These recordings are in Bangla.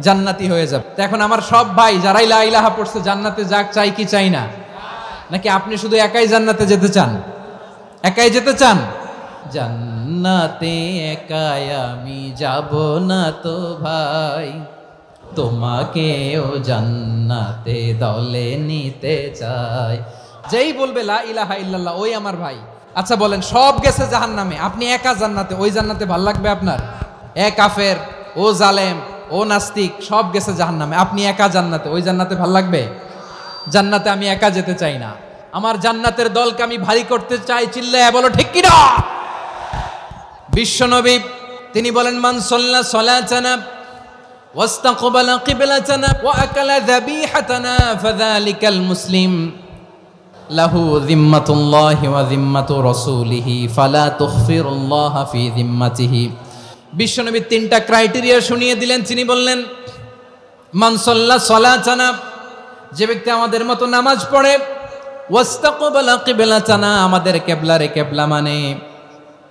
জান্নাতি হয়ে যাবে। এখন আমার সব ভাই যারাই লা ইলাহা পড়ছে, জান্নাতে যাক, চাই কি চাই না? নাকি আপনি শুধু একাই জান্নাতে যেতে চান? একাই যেতে চান? জান্নাতে একাই আমি যাব না তো ভাই। তোমাকেও জান্নাতে দলে নিতে চাই। যেই বলবে লা ইলাহা ইল্লাল্লাহ, ওই আমার ভাই। আচ্ছা বলেন, সব গেছে জাহান্নামে, আপনি একা জান্নাতে, ওই জান্নাতে ভালো লাগবে আপনার? এ কাফের, ও জালেম ও নাস্তিক সব গেছে জাহান্নামে আপনি একা জান্নাতে ওই জান্নাতে ভাল লাগবে জান্নাতে আমি একা যেতে চাই না আমার জান্নাতের দলকে আমি ভারী করতে চাই চিল্লায় বলো ঠিক কিনা বিশ্বনবী তিনি বলেন মান সল্লা সলাচানা واستقبل قبلتنا وأكل ذبيحتنا فذلك المسلم له ذمة الله وذمة رسوله فلا تخفر الله في ذمته বিশ্বনবী তিনটা ক্রাইটেরিয়া শুনিয়ে দিলেন। তিনি বললেন মানসল্লা সলাচানা যে ব্যক্তি আমাদের মতো নামাজ পড়ে, ওয়াস্তাকবালা কিবলাচানা আমাদের কেবলারে কেবলা মানে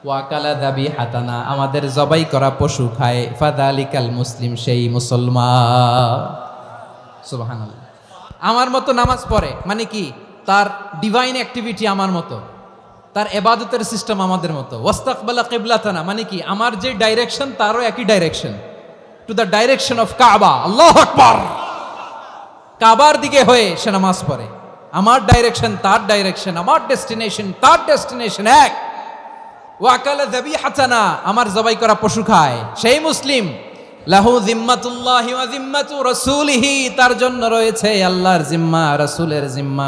ওয়াকালা দাবি হাতানা, আমাদের জবাই করা পশু খায়, ফাদালিকাল মুসলিম সেই মুসলমান। আমার মতো নামাজ পড়ে মানে কি? তার ডিভাইন অ্যাক্টিভিটি আমার মতো। তার এবাদতের সিস্টেম আমাদের মতো। ওয়াস্তাকবালা কিবলাতানা মানে কি? আমার যে ডাইরেকশন তারও একই direction to the direction of Kaaba আল্লাহ কাবার দিকে হয়ে সে নামাজ পড়ে। আমার ডাইরেকশন তার ডাইরেকশন আমার ডেস্টিনেশন তার ডেস্টিনেশন এক। ওয়াকালা দাবি হাসানা আমার জবাই করা পশু খায়। সেই মুসলিম, লাহু জিম্মাতুল্লাহ ওয়া জিম্মাতু রাসূলিহি, তার জন্য রয়েছে আল্লাহর জিম্মা, রাসূলের জিম্মা।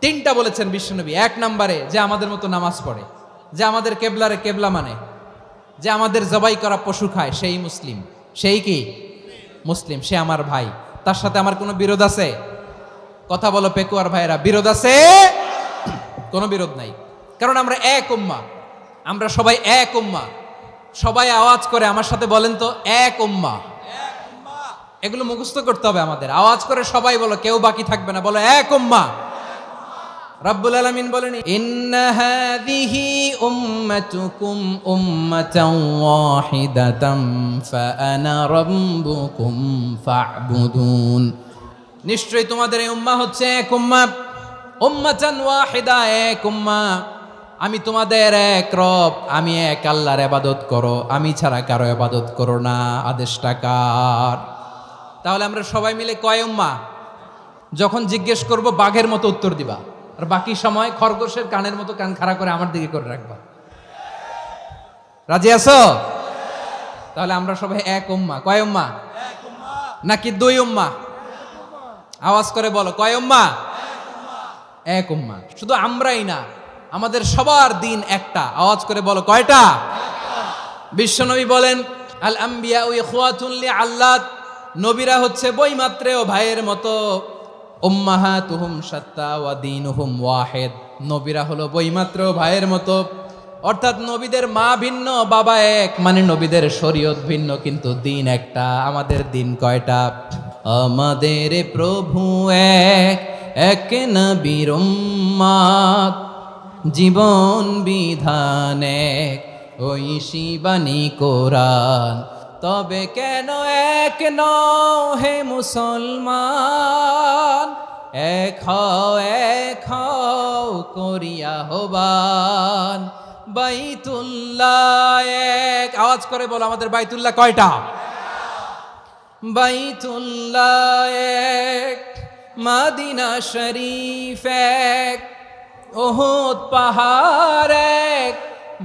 তিনটা বলেছেন বিশ্বনবী। এক নম্বরে, যে আমাদের মতো নামাজ পড়ে, যে আমাদের কেবলারে কেবলা মানে যে আমাদের জবাই করা পশু খায়, সেই মুসলিম। সেই কি? মুসলিম, সে আমার ভাই। তার সাথে আমার কোনো বিরোধ আছে? কথা বলো পেকুয়ার ভাইয়েরা, বিরোধ আছে? কোনো বিরোধ নাই। কারণ আমরা এক উম্মা। আমরা সবাই এক উম্মা। সবাই আওয়াজ করে আমার সাথে বলেন তো, এক উম্মা। এগুলো মুখস্থ করতে হবে আমাদের। আওয়াজ করে সবাই বলো, কেউ বাকি থাকবে না। বলো, এক উম্মা। রাব্বুল আলামিন বলেন, ইন্না হাযিহি উম্মাতুকুম উম্মাতান ওয়াহিদাতাম ফাআনা রাব্বুকুম ফা'বুদুন। নিশ্চয়ই তোমাদের এই উম্মাহ হচ্ছে এক উম্মা। উম্মাতান ওয়াহিদা এক উম্মা। আমি তোমাদের এক রব, আমি এক আল্লাহর ইবাদত করো, আমি ছাড়া কারও ইবাদত করো না, আদেশটা কার? তাহলে আমরা সবাই মিলে কয় উম্মা? যখন জিজ্ঞেস করব, বাঘের মতো উত্তর দিবা। আর বাকি সময় খরগোশের কানের মতো কান খাড়া করে আমার দিকে করে রাখবা। রাজি আছো? তাহলে আমরা সবাই এক উম্মা। কয় উম্মা? নাকি দুই উম্মা? আওয়াজ করে বলো, কয় উম্মা? এক উম্মা। শুধু আমরাই না, আমাদের সবার দিন একটা। আওয়াজ করে বলো, কয়টা? বিশ্বনবী বলেন আল আম্বিয়া আল্লাহ নবীরা হচ্ছে বই মাত্রেও ভাইয়ের মতো। উম্মাহা তুহুম সত্তা দিন হুম ওয়াহেদ। নবীরা হলো বই মাত্র ভাইয়ের মতো। অর্থাৎ নবীদের মা ভিন্ন, বাবা এক মানে নবীদের শরীয়ত ভিন্ন, কিন্তু দিন একটা, আমাদের দিন কয়টা? আমাদের প্রভু এক এক নবীর জীবন বিধান এক শিবানী কোরআন। তবে কেন এক নও হে মুসলমান? এক হও, এক করিয়া হবান বাইতুল্লাহ এক। আওয়াজ করে বলো আমাদের বাইতুল্লাহ কয়টা? বাইতুল্লাহ এক, মাদিনা শরীফ এক ওহুদ পাহাড় এক,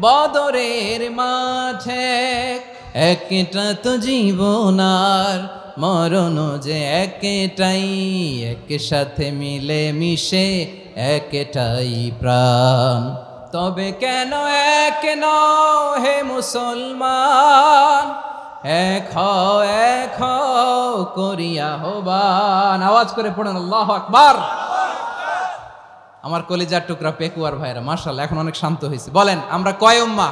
বদরের মাঠে একটা তো জীবনার মরণ যে একটাই এক সাথে মিলে মিশে একটাই প্রাণ। তবে কেন এক নও হে মুসলমান? এক এক করিয়া হবান। আওয়াজ করে পড়েন, আল্লাহ আকবার। আমার কলিজার টুকরা পেকুয়ার ভাইরা মার্শাল এখন অনেক শান্ত হয়েছে। বলেন, আমরা কয় উম্মা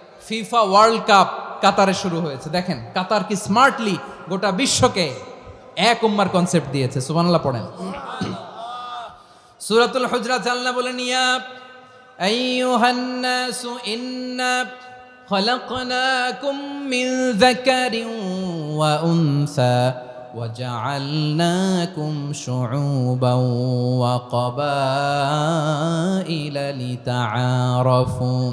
ফিফা ওয়ার্ল্ড কাপ কাতারে শুরু হয়েছে দেখেন কাতার কি স্মার্টলি গোটা বিশ্বকে এক উম্মার কনসেপ্ট দিয়েছে সুবহানাল্লাহ পড়েন সুরাতুল হুজরাত আল্লাহ বলেন ইয়া আইয়ুহান নাসু ইন্না خلقناكم من ذكر وأنثى وجعلناكم شعوبا وقبائل لتعارفوا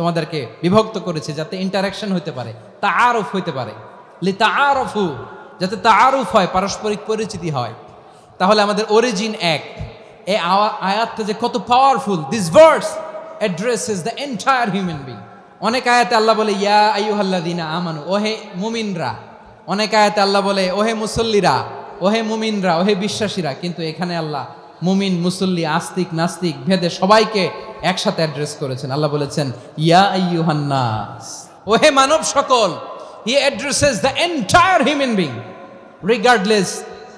তোমাদেরকে বিভক্ত করেছে যাতে ইন্টারাকশন হতে পারে তা আরফ হইতে পারে। লি তা আরফু যাতে তা আরফ হয়, পারস্পরিক পরিচিতি হয়। তাহলে আমাদের অরিজিন এক। আওয়া- আয়াতটা যে কত powerful this verse addresses the entire human being অনেক আয়াতে আল্লাহ বলে, ইয়া আইয়ুহাল্লাযিনা আমানু, ওহে মুমিনরা। অনেক আয়াতে আল্লাহ বলে, ওহে মুসল্লিরা, ওহে মুমিনরা, ওহে বিশ্বাসীরা। কিন্তু এখানে আল্লাহ মুমিন, মুসল্লি, আস্তিক, নাস্তিক, ভেদে সবাইকে একসাথে অ্যাড্রেস করেছেন। আল্লাহ বলেছেন ইয়া আইয়ুহান্নাস। ওহে মানব সকল he addresses the entire human being regardless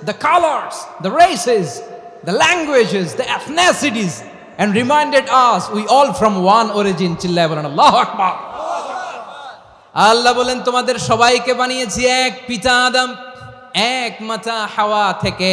the colors, the races, the languages, the ethnicities, and reminded us we all from one origin. চিল্লায় বলেন আল্লাহ আকবার। আল্লাহ বলেন তোমাদের সবাইকে বানিয়েছি এক পিতা আদম এক মাতা হাওয়া থেকে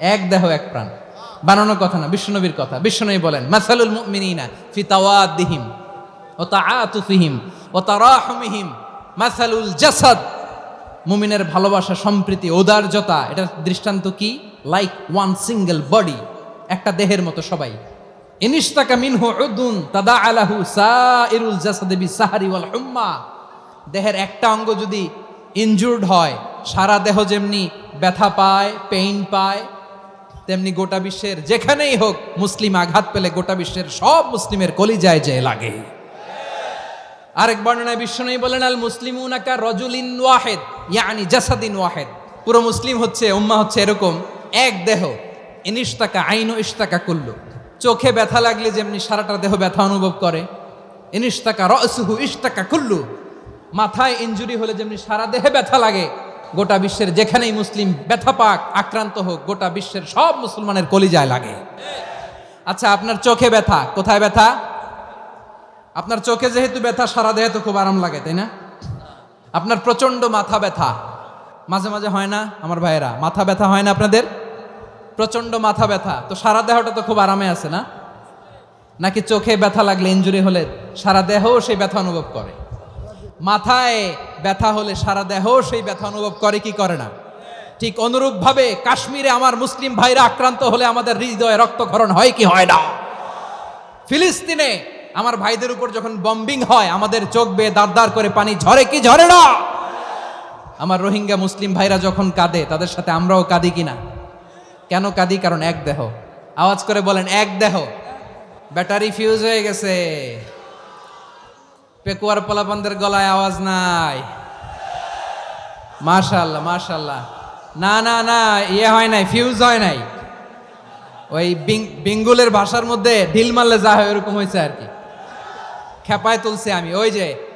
এক দেহ, এক প্রাণ। বানানোর কথা না, বিশ্বনবীর কথা। বিশ্বনবী বলেন, মাসালুল মুমিনিনা ফি তাওয়াদ্দিহিম ও তাআতুফিহিম ও তারাহুমিহিম। মাসালুল জাসাদ। মুমিনের ভালোবাসা, সম্প্রীতি ঔদার্যতা এটার দৃষ্টান্ত কি? লাইক ওয়ান সিঙ্গেল বডি একটা দেহের মতো সবাই। ইনিস্তাকা মিনহু উদুন তাদা আলাহু সাইরুল জাসাদে বিসাহারি ওয়াল হুম্মা। দেহের একটা অঙ্গ যদি ইনজুর্ড হয়, সারা দেহ যেমনি ব্যথা পায় পেইন পায় তেমনি গোটা বিশ্বের যেখানেই হোক মুসলিম আঘাত পেলে গোটা বিশ্বের সব মুসলিমের কলিজায় যে লাগে। আরেক বর্ণনায় বিশ্বনবী বলেন, আল মুসলিমুন আকা রজুলিন ওয়াহেদ, ইয়ানি জাসাদিন ওয়াহেদ। পুরো মুসলিম হচ্ছে, উম্মা হচ্ছে এরকম, এক দেহ। ইনিস্তাকা আইন ইস্তাকা কুল্লু। চোখে ব্যথা লাগলে যেমনি সারাটা দেহ ব্যথা অনুভব করে ইনিস্তাকা রসুহু ইস্তাকা কুল্লু। মাথায় ইঞ্জুরি হলে যেমনি সারা দেহে ব্যথা লাগে গোটা বিশ্বের যেখানেই মুসলিম ব্যথা পাক, আক্রান্ত হোক, গোটা বিশ্বের সব মুসলমানের কলিজায় লাগে। আচ্ছা আপনার চোখে ব্যথা, কোথায় ব্যথা? আপনার চোখে যেহেতু ব্যথা, সারা দেহে তো খুব আরাম লাগে, তাই না? আপনার প্রচণ্ড মাথা ব্যথা। মাঝে মাঝে হয় না, আমার ভাইয়েরা? মাথা ব্যথা হয় না আপনাদের? প্রচণ্ড মাথা ব্যথা। তো সারা দেহটা তো খুব আরামে আছে না? নাকি চোখে ব্যথা লাগলে ইঞ্জুরি হলে সারা দেহও সেই ব্যথা অনুভব করে? মাথায় ব্যথা হলে সারা দেহ সেই ব্যথা অনুভব করে, কি করে না? ঠিক অনুরূপভাবে কাশ্মীরে আমার মুসলিম ভাইরা আক্রান্ত হলে আমাদের হৃদয়ে রক্তক্ষরণ হয় কি হয় না? ফিলিস্তিনে আমার ভাইদের উপর যখন বম্বিং হয়, আমাদের চোখ বেয়ে দাঁড় করে পানি ঝরে কি ঝরে না? আমার রোহিঙ্গা মুসলিম ভাইরা যখন কাঁদে, তাদের সাথে আমরাও কাঁদি কিনা? কেন কাঁদি? কারণ এক দেহ। আওয়াজ করে বলেন, এক দেহ। ব্যাটারি ফিউজ হয়ে গেছে। পেকুয়ার পোলাপানদের গলায় আওয়াজ নাই। মাশাল্লাহ মাশাল্লাহ। না না না ইয়ে হয় নাই ফিউজ হয় নাই। ওই বেঙ্গুলের ভাষার মধ্যে ঢিল মারলে যা হয় ওরকম হয়েছে আর কি। খেপায় তুলছে আমি, ওই যে